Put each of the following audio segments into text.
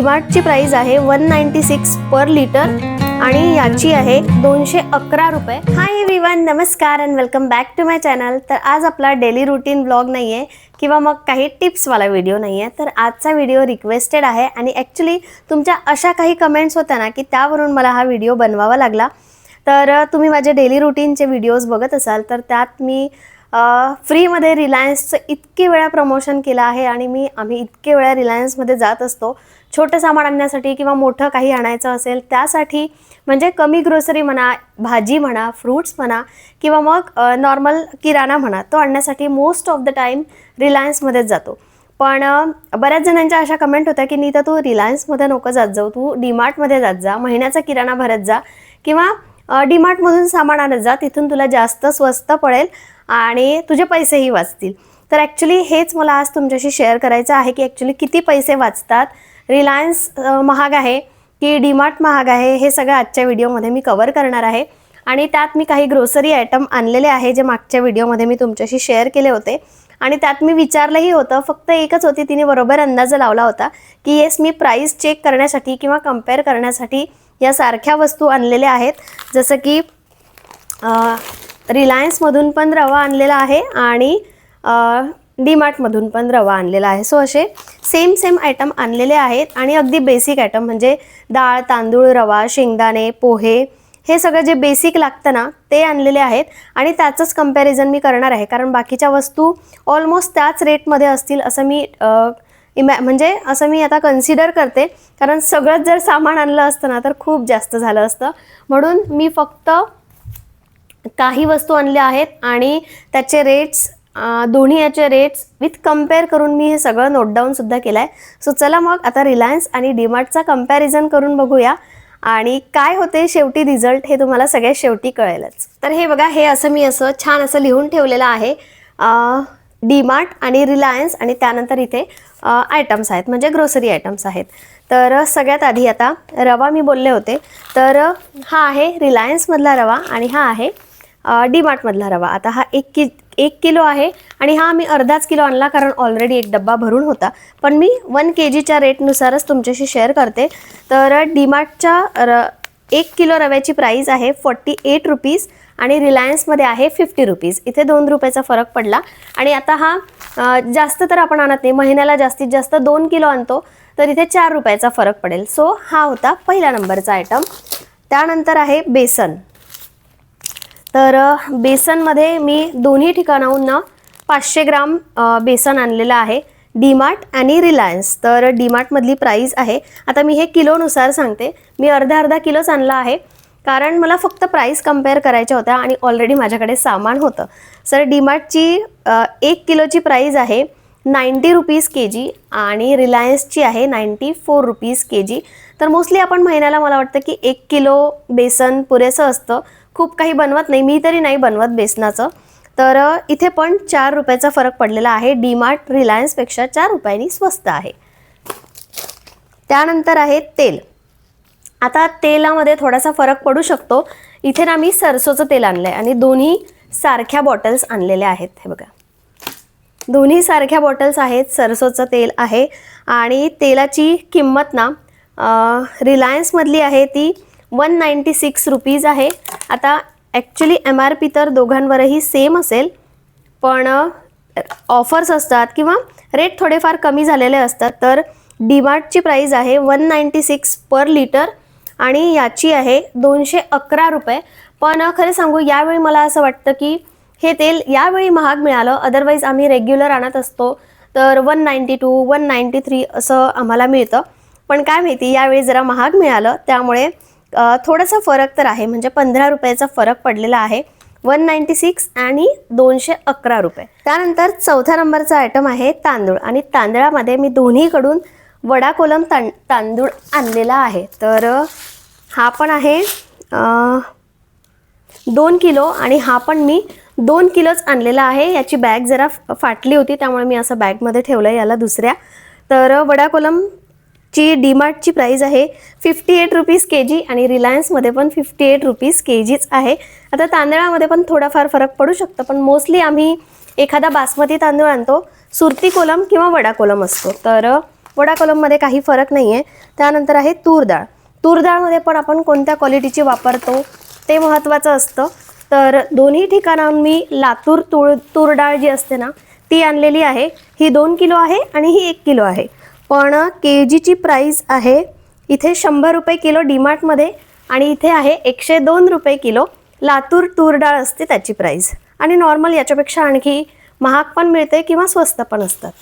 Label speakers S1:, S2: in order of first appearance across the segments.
S1: डीमार्टची price आहे one ninety six per litre आणि याची आहे दोनशे अकरा रुपये. हाय एव्हरीवन नमस्कार and welcome back to my channel तर आज आपला डेली रुटीन ब्लॉग नाही आहे किंवा मग काही टिप्सवाला व्हिडिओ नाही आहे तर आजचा व्हिडिओ रिक्वेस्टेड आहे आणि ॲक्च्युली तुमच्या अशा काही कमेंट्स होत्या ना की त्यावरून मला हा व्हिडिओ बनवावा लागला. तर तुम्ही माझे डेली रुटीनचे व्हिडिओज बघत असाल तर त्यात मी फ्रीमध्ये रिलायन्सचं इतके वेळा प्रमोशन केलं आहे आणि मी आम्ही इतके वेळा रिलायन्समध्ये जात असतो. छोटं सामान आणण्यासाठी किंवा मोठं काही आणायचं असेल त्यासाठी म्हणजे कमी ग्रोसरी म्हणा भाजी म्हणा फ्रूट्स म्हणा किंवा मग नॉर्मल किराणा म्हणा तो आणण्यासाठी मोस्ट ऑफ द टाईम रिलायन्समध्येच जातो. पण बऱ्याच जणांच्या अशा कमेंट होत्या की नीता तू रिलायन्समध्ये नको जात जाऊ. तू डीमार्टमध्ये जात जा. महिन्याचा किराणा भरत जा. किंवा डीमार्टमधून सामान आणत जा. तिथून तुला जास्त स्वस्त पडेल. आणि तुझे पैसेही वाचतील. तर ॲक्च्युली हेच मला आज तुमच्याशी शेअर करायचं आहे की ॲक्च्युली किती पैसे वाचतात. रिलायन्स महाग आहे की डीमार्ट महाग आहे हे सगळं आजच्या व्हिडिओमध्ये मी कवर करणार आहे. आणि त्यात मी काही ग्रोसरी आयटम आणलेले आहे जे मागच्या व्हिडिओमध्ये मी तुमच्याशी शेअर केले होते. आणि त्यात मी विचारलंही होतं फक्त एकच होती तिने बरोबर अंदाज लावला होता की येस मी प्राईस चेक करण्यासाठी किंवा कंपेअर करण्यासाठी या सारख्या वस्तू आणलेल्या आहेत. जसं की रिलायन्समधून पण रवा आणलेला आहे आणि डीमार्टमधून पण रवा आणलेला आहे. सो असे सेम सेम आयटम आणलेले आहेत आणि अगदी बेसिक आयटम म्हणजे डाळ तांदूळ रवा शेंगदाणे पोहे हे सगळं जे बेसिक लागतं ना ते आणलेले आहेत आणि त्याचंच कंपॅरिझन मी करणार आहे. कारण बाकीच्या वस्तू ऑलमोस्ट त्याच रेटमध्ये असतील असं मी इमॅ म्हणजे असं मी आता कन्सिडर करते. कारण सगळंच जर सामान आणलं असतं ना तर खूप जास्त झालं असतं. म्हणून मी फक्त काही वस्तू आणल्या आहेत आणि त्याचे रेट्स दोन्ही याचे रेट्स विथ कंपेअर करून मी हे सगळं नोट डाऊन सुद्धा केलं आहे सो चला मग आता रिलायन्स आणि डीमार्टचा कंपॅरिझन करून बघूया. आणि काय होते शेवटी रिझल्ट हे तुम्हाला सगळ्यात शेवटी कळेलच. तर हे बघा हे असं मी असं छान असं लिहून ठेवलेलं आहे. डीमार्ट आणि रिलायन्स आणि त्यानंतर इथे आयटम्स आहेत म्हणजे ग्रोसरी आयटम्स आहेत. तर सगळ्यात आधी आता रवा मी बोलले होते. तर हा आहे रिलायन्समधला रवा आणि हा आहे डीमार्टमधला रवा. आता हा एक कि एक किलो आहे आणि हा मी अर्धाच किलो आणला कारण ऑलरेडी एक डब्बा भरून होता. पण मी वन के जीच्या रेटनुसारच तुमच्याशी शेअर करते. तर डीमार्टच्या र एक किलो रव्याची प्राईस आहे फॉर्टी एट रुपीज आणि रिलायन्समध्ये आहे फिफ्टी रुपीज इथे दोन रुपयाचा फरक पडला. आणि आता हा जास्त तर आपण आणत नाही. महिन्याला जास्तीत जास्त दोन किलो आणतो. तर इथे चार रुपयाचा फरक पडेल. सो हा होता पहिल्या नंबरचा आयटम त्यानंतर आहे बेसन. तर बेसनमध्ये मी दोन्ही ठिकाणाहून ना पाचशे ग्राम बेसन आणलेलं आहे. डीमार्ट आणि रिलायन्स. तर डीमार्टमधली प्राईस आहे. आता मी हे किलोनुसार सांगते. मी अर्धा अर्धा किलोच आणला आहे. कारण मला फक्त प्राईस कंपेअर करायच्या होत्या आणि ऑलरेडी माझ्याकडे सामान होतं. सर डीमार्टची एक किलोची प्राईज आहे नाईंटी रुपीज के जी आणि रिलायन्सची आहे ninety four rupees K G तर मोस्टली आपण महिन्याला मला वाटतं की एक किलो बेसन पुरेसं असतं. खूप काही बनवत नाही मी तरी नाही बनवत बेसनाचं. तर इथे पण चार रुपयाचा फरक पडलेला आहे. डीमार्ट रिलायन्सपेक्षा चार रुपयांनी स्वस्त आहे. त्यानंतर आहे तेल. आता तेलामध्ये थोडासा फरक पडू शकतो. इथे ना मी सरसोचं तेल आणलं आहे आणि दोन्ही सारख्या बॉटल्स आणलेल्या आहेत. हे बघा. दोन्ही सारख्या बॉटल्स आहेत सरसोचं तेल आहे आणि तेलाची किंमत ना रिलायन्समधली आहे ती वन नाईंटी सिक्स रुपीज आहे. आता ॲक्च्युली एम आर पी तर दोघांवरही सेम असेल. पण ऑफर्स असतात किंवा रेट थोडेफार कमी झालेले असतात. तर डीमार्टची प्राईज आहे one ninety six per litre आणि याची आहे दोनशे अकरा रुपये. पण खरं सांगू यावेळी मला असं वाटतं की हे तेल यावेळी महाग मिळालं. अदरवाईज आम्ही रेग्युलर आणत असतो. तर one ninety two one ninety three असं आम्हाला मिळतं. पण काय माहिती यावेळी जरा महाग मिळालं. त्यामुळे थोडासा फरक तर आहे. म्हणजे पंधरा रुपयाचा फरक पडलेला आहे. वन नाईंटी सिक्स आणि दोनशे अकरा रुपये. त्यानंतर चौथ्या नंबरचा आयटम आहे तांदूळ. आणि तांदळामध्ये मी दोन्हीकडून वडा कोलम तां तांदूळ आणलेला आहे. तर हा पण आहे दोन किलो आणि हा पण मी दोन किलोच आणलेला आहे. याची बॅग जरा फ- फाटली होती त्यामुळे मी असं बॅगमध्ये ठेवलं आहे याला दुसऱ्या. तर वडा कोलम ची डीमार्टची प्राईज आहे fifty eight rupees K G आणि रिलायन्समध्ये पण फिफ्टी एट रुपीज के जीच आहे. आता तांदळामध्ये पण थोडाफार फरक पडू शकतो पण मोस्टली आम्ही एखादा बासमती तांदूळ आणतो सुरती कोलम किंवा वडा कोलम असतो. तर वडा कोलममध्ये काही फरक नाही आहे त्यानंतर आहे तूर डाळ. तूर डाळमध्ये पण आपण कोणत्या क्वालिटीची वापरतो ते महत्त्वाचं असतं. तर दोन्ही ठिकाणाहून मी लातूर तूळ तूर डाळ जी असते ना ती आणलेली आहे. ही दोन किलो आहे आणि ही एक किलो आहे. पण के जीची प्राईस आहे इथे शंभर रुपये किलो डीमार्टमध्ये आणि इथे आहे एकशे दोन रुपये किलो लातूर तूर डाळ असते त्याची प्राईस आणि नॉर्मल याच्यापेक्षा आणखी महाग पण मिळते किंवा स्वस्त पण असतात.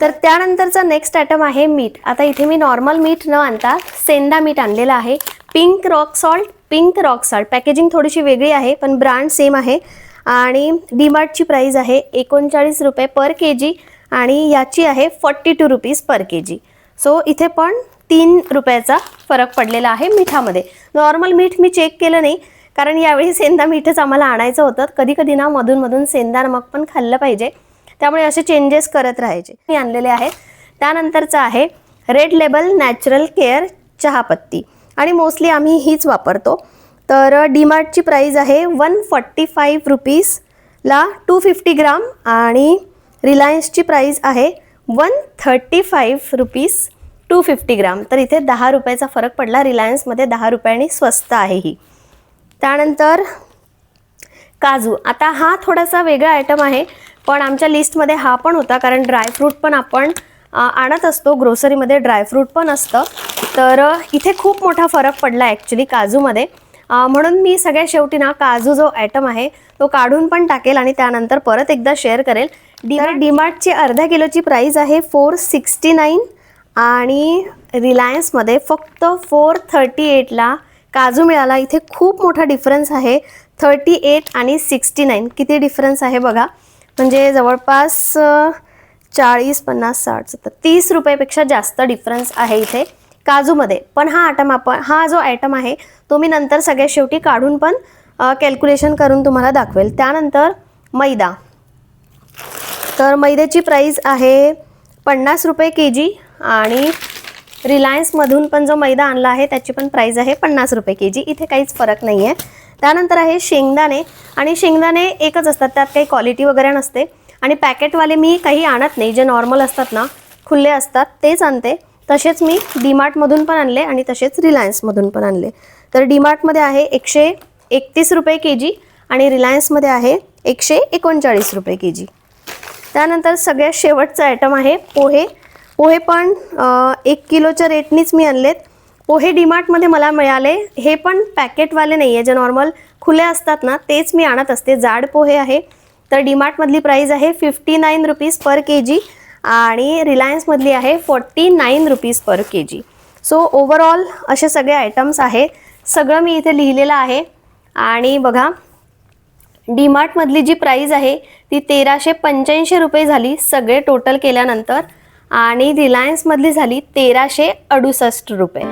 S1: तर त्यानंतरचा नेक्स्ट आयटम आहे मीठ. आता इथे मी नॉर्मल मीठ न आणता सेंदा मीठ आणलेलं आहे. Pink rock salt pink rock salt. Packaging थोडीशी वेगळी आहे पण ब्रँड सेम आहे. आणि डीमार्टची प्राईज आहे एकोणचाळीस रुपये पर के जी आणि याची आहे forty two rupees per K G so इथे पण तीन रुपयाचा फरक पडलेला आहे मिठामध्ये. नॉर्मल मीठ मी चेक केलं नाही कारण यावेळी सेंदा मीठच आम्हाला आणायचं होतं. कधी कधी ना मधून मधून सेंदा नमक पण खाल्लं पाहिजे. त्यामुळे असे चेंजेस करत राहायचे. मी आणलेले आहेत. त्यानंतरचं आहे रेड लेबल नॅचरल केअर चहापत्ती. आणि मोस्टली आम्ही हीच वापरतो. तर डीमार्टची प्राईज आहे वन फॉर्टी फाईव्ह रुपीजला टू फिफ्टी ग्राम आणि रिलायन्सची प्राईज आहे one thirty five rupees two fifty gram तर इथे दहा रुपयाचा फरक पडला. रिलायन्समध्ये दहा रुपयांनी स्वस्त आहे ही. त्यानंतर काजू. आता हा थोडासा वेगळा आयटम आहे पण आमच्या लिस्टमध्ये हा पण होता कारण ड्रायफ्रूट पण आपण आणत असतो. ग्रोसरीमध्ये ड्रायफ्रूट पण असतं. तर इथे खूप मोठा फरक पडला ॲक्च्युली काजूमध्ये. म्हणून मी सगळ्या शेवटी ना काजू जो आयटम आहे तो काढून पण टाकेल आणि त्यानंतर परत एकदा शेअर करेल. डी डीमार्टची अर्ध्या किलोची प्राईस आहे फोर सिक्स्टी नाईन आणि रिलायन्समध्ये फक्त फोर थर्टी एटला काजू मिळाला. इथे खूप मोठा डिफरन्स आहे. थर्टी एट आणि सिक्स्टी नाईन किती डिफरन्स आहे बघा. म्हणजे जवळपास चाळीस पन्नास साठ सत्तर तीस रुपयापेक्षा जास्त डिफरन्स आहे इथे काजूमध्ये. पण हा आयटम आपण हा जो आयटम आहे तो मी नंतर सगळ्यात शेवटी काढून पण कॅल्क्युलेशन करून तुम्हाला दाखवेल. त्यानंतर मैदा. तर मैद्याची प्राईस आहे पन्नास रुपये के जी आणि रिलायन्समधून पण जो मैदा आणला आहे त्याची पण प्राईज आहे पन्नास रुपये के जी इथे काहीच फरक नाही आहे त्यानंतर आहे शेंगदाणे आणि शेंगदाणे एकच असतात त्यात काही क्वालिटी वगैरे नसते. आणि पॅकेटवाले मी काही आणत नाही जे नॉर्मल असतात ना खुले असतात तेच आणते. तसेच मी डीमार्टमधून पण आणले आणि तसेच रिलायन्समधून पण आणले. तर डीमार्टमध्ये आहे एकशे एकतीस रुपये के जी आणि रिलायन्समध्ये आहे एकशे एकोणचाळीस रुपये के जी त्यानंतर सगळ्यात शेवटचं आयटम आहे पोहे. पोहे पण एक किलोच्या रेटनीच मी आणलेत. पोहे डीमार्टमध्ये मला मिळाले. हे पण पॅकेटवाले नाही आहे जे नॉर्मल खुले असतात ना तेच मी आणत असते. जाड पोहे आहे. तर डीमार्टमधली प्राईज आहे fifty nine rupees per K G आणि रिलायन्समधली आहे forty nine rupees per K G so overall असे सगळे आयटम्स आहेत सगळं मी इथे लिहिलेलं आहे. आणि बघा डीमार्टमधली जी प्राईज आहे ती तेराशे पंच्याऐंशी रुपये झाली सगळे टोटल केल्यानंतर. आणि रिलायन्समधली झाली तेराशे अडुसष्ट रुपये.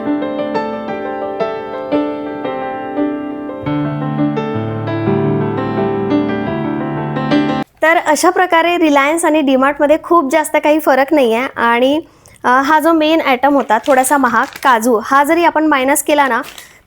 S1: तर अशा प्रकारे रिलायन्स आणि डीमार्टमध्ये खूप जास्त काही फरक नाही आहे आणि हा जो मेन आयटम होता थोडासा महाग काजू हा जरी आपण मायनस केला ना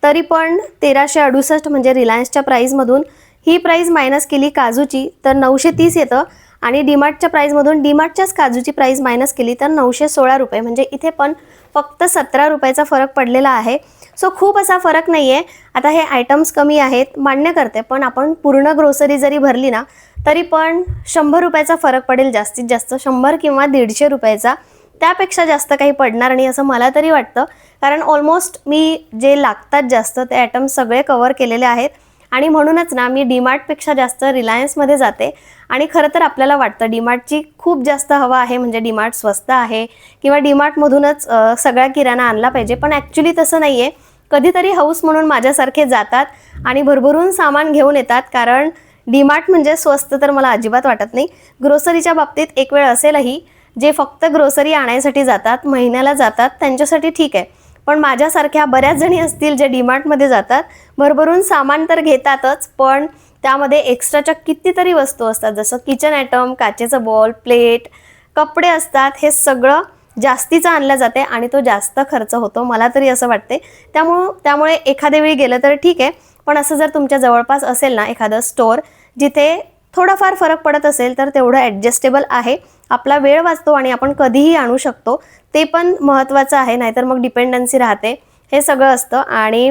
S1: तरी पण तेराशे अडुसष्ट म्हणजे रिलायन्सच्या प्राईजमधून ही प्राईज मायनस केली काजूची तर नऊशे तीस येतं. आणि डीमार्टच्या प्राईजमधून डीमार्टच्याच काजूची प्राईज मायनस केली तर नऊशे सोळा रुपये. म्हणजे इथे पण फक्त सतरा रुपयाचा फरक पडलेला आहे. सो खूप असा फरक नाही आहे आता हे आयटम्स कमी आहेत मान्य करते. पण आपण पूर्ण ग्रोसरी जरी भरली ना तरी पण शंभर रुपयाचा फरक पडेल जास्तीत जास्त. शंभर किंवा दीडशे रुपयाचा. त्यापेक्षा जास्त काही पडणार नाही असं मला तरी वाटतं. कारण ऑलमोस्ट मी जे लागतात जास्त ते आयटम्स सगळे कवर केलेले आहेत. आणि म्हणूनच ना मी डीमार्टपेक्षा जास्त रिलायन्समध्ये जाते. आणि खरं तर आपल्याला वाटतं डीमार्टची खूप जास्त हवा आहे म्हणजे डीमार्ट स्वस्त आहे किंवा डीमार्टमधूनच सगळा किराणा आणला पाहिजे. पण ॲक्च्युली तसं नाही आहे कधीतरी हाऊस म्हणून माझ्यासारखे जातात आणि भरभरून सामान घेऊन येतात कारण डीमार्ट म्हणजे स्वस्त तर मला अजिबात वाटत नाही. ग्रोसरीच्या बाबतीत एक वेळ असेलही जे फक्त ग्रोसरी आणायसाठी जातात महिन्याला जातात त्यांच्यासाठी ठीक आहे. पण माझ्यासारख्या बऱ्याच जणी असतील जे डीमार्टमध्ये जातात भरभरून सामान तर घेतातच पण त्यामध्ये एक्स्ट्राच्या कितीतरी वस्तू असतात जसं किचन आयटम काचेचं बॉल प्लेट कपडे असतात हे सगळं जास्तीचं आणलं जाते आणि तो जास्त खर्च होतो मला तरी असं वाटते त्यामुळं त्यामुळे एखाद्या वेळी गेलं तर ठीक आहे पण असं जर तुमच्या जवळपास असेल ना एखादं स्टोअर जिथे थोडाफार फरक पडत असेल तर तेवढं ॲडजस्टेबल आहे. आपला वेळ वाचतो आणि आपण कधीही आणू शकतो. ते पण महत्त्वाचं आहे नाहीतर मग डिपेंडन्सी राहते. हे सगळं असतं आणि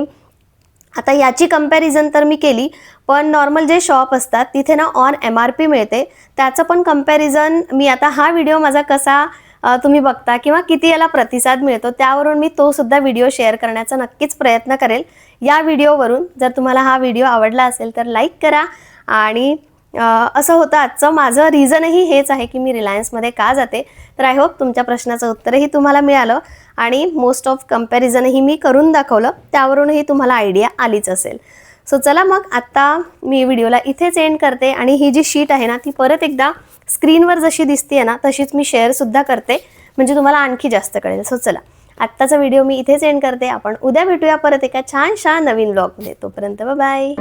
S1: आता याची कंपॅरिझन तर मी केली पण नॉर्मल जे शॉप असतात तिथे ना ऑन एम आर पी मिळते. त्याचं पण कंपॅरिझन मी आता हा व्हिडिओ माझा कसा तुम्ही बघता किंवा किती याला प्रतिसाद मिळतो त्यावरून मी तो सुद्धा व्हिडिओ शेअर करण्याचा नक्कीच प्रयत्न करेल. या व्हिडिओवरून जर तुम्हाला हा व्हिडिओ आवडला असेल तर लाईक करा आणि असं होतं आजचं. माझं रिझनही हेच आहे की मी रिलायन्समध्ये का जाते? तर आय होप तुमच्या प्रश्नाचं उत्तरही तुम्हाला मिळालं आणि मोस्ट ऑफ कम्पॅरिझनही मी करून दाखवलं. त्यावरूनही तुम्हाला आयडिया आलीच असेल. सो चला मग आत्ता मी व्हिडिओला इथेच एंड करते आणि ही जी शीट आहे ना ती परत एकदा स्क्रीनवर जशी दिसते ना तशीच मी शेअरसुद्धा करते. म्हणजे तुम्हाला आणखी जास्त कळेल. सो चला. आत्ताचा व्हिडिओ मी इथेच एंड करते. आपण उद्या भेटूया परत एका छानशा नवीन ब्लॉगमध्ये तोपर्यंत बाय